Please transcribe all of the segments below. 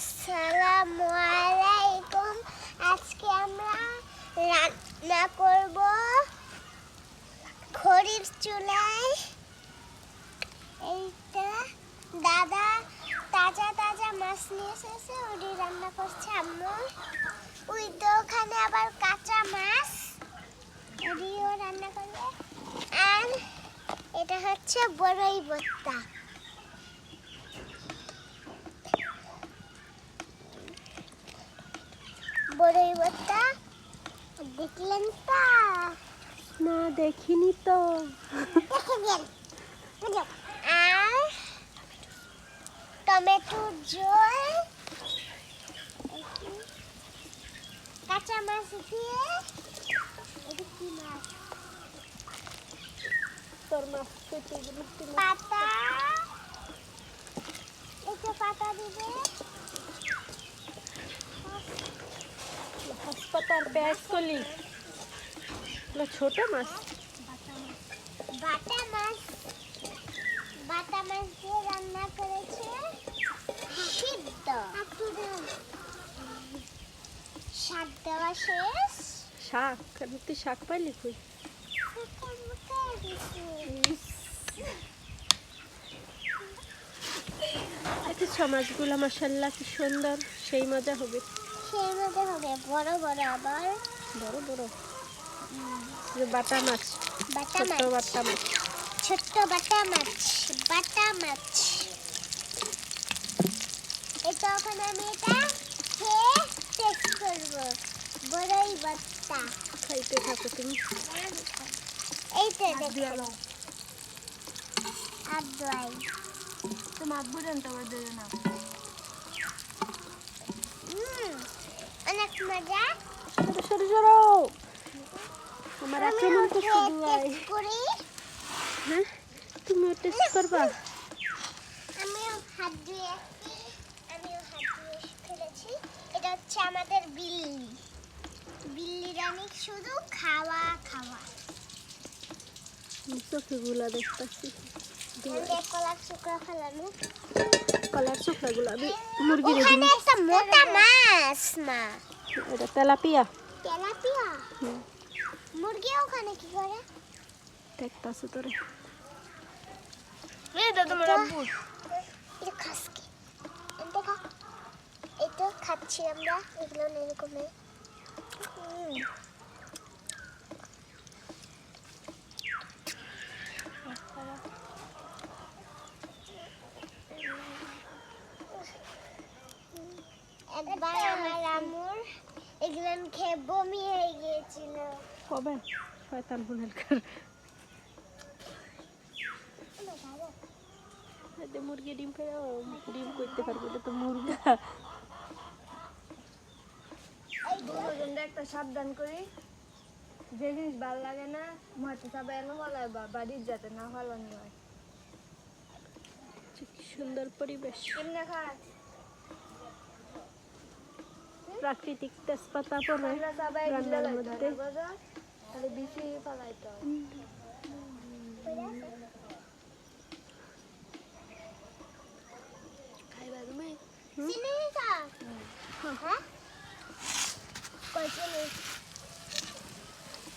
আসসালামু আলাইকুম। আজকে আমরা রান্না করব খড়ির চুলায়। এইটা দাদা তাজা তাজা মাছ নিয়ে এসেছে ওটি রান্না করছে আম্মু। ওই তো ওখানে আবার কাঁচা মাছ। ওটিও রান্না করবে। আর এটা হচ্ছে বড়ই ভর্তা। বড়ই ভর্তা দেখলেন তা? না দেখিনি তো? আর টমেটো একটু কাঁচা মাছ দিয়ে। কি মাছ? তোর মাছ পাতা। এটা পাতা দিবে। হাসপাতাল পেঁয়াজ কলি ছোট মাছ। বাটা মাছ বাটা মাছ দিয়ে রান্না করেছে সিদ্ধ। শাক দেওয়া শেষ। শাক তুই শাক পাইলি কই? দেখেছ মাছগুলো মাসাল্লাহ কি সুন্দর। সেই মজা হবে। সেই মধ্যে হবে বড় বড় আবার বড় বড় বাটা মাছ বাটা মাছ বাটা মাছ ছোট্ট বাটা মাছ। বাটা মাছ এটা এখন আমি এটা খেয়ে টেস্ট করব বড়ই বাটা খাইতে থাকো তুমি এইটা দেখো আর দোয়াই তোমার বুঝেন তোমার দেবে না হুম অনেক মজা সরো সরো সরো আমার আক্রমণ তো আমিও শুধু খেয়ে আয় taste করি হ্যাঁ? তুমিও টেস্ট করবা? আমিও হাত ধুয়ে আমিও হাত ধুয়ে ফেলেছি। এটা হচ্ছে আমাদের বিল্লি। বিল্লির আমি শুধু খাওয়া খাওয়া। চোখে গুলা দেখতেছি। কলার চোখলা গুলা আমি মুরগির একটা মোটা মাছ মা। এটা তেলাপিয়া। তেলাপিয়া? মুরগি ওখানে কি করে? দেখতাছে তোরে এটা এটা খাসকি দেখো এটা খাচ্ছি আমরা এগুলো এরকম একবার আমার আমুর এগুলো খেয়ে বমি হয়ে গিয়েছিল কবে শয়তান হুনার কর এতে মুরগি ডিম পেয়ে ডিম করতে পারবে এটা তো মুরগা। একটা সাবধান করি। যে জিনিস ভালো লাগে না মাটি সবাই এনে বলে বা বাড়ির যাতে না ভালো হয়। সুন্দর পরিবেশ। এমনি খায়? প্রাকৃতিক তেজপাতা পরে সবাই রান্নার মধ্যে। মধ্যে তাহলে বেশি ফেলাইতে হয় খাইবা তুমি চিনি কা হ্যাঁ কই চিনি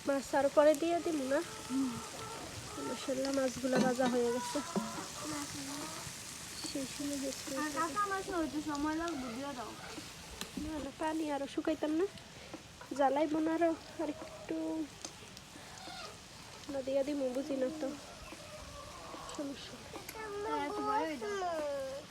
মাছ আর পরে দিয়ে দিল না। মশলা মাছগুলো ভাজা হয়ে গেছে। পানি আরও শুকাইতাম না। জ্বালাইব না আরও একটু দিয়া দিমু বুঝি না তো। সমস্যা। নেই।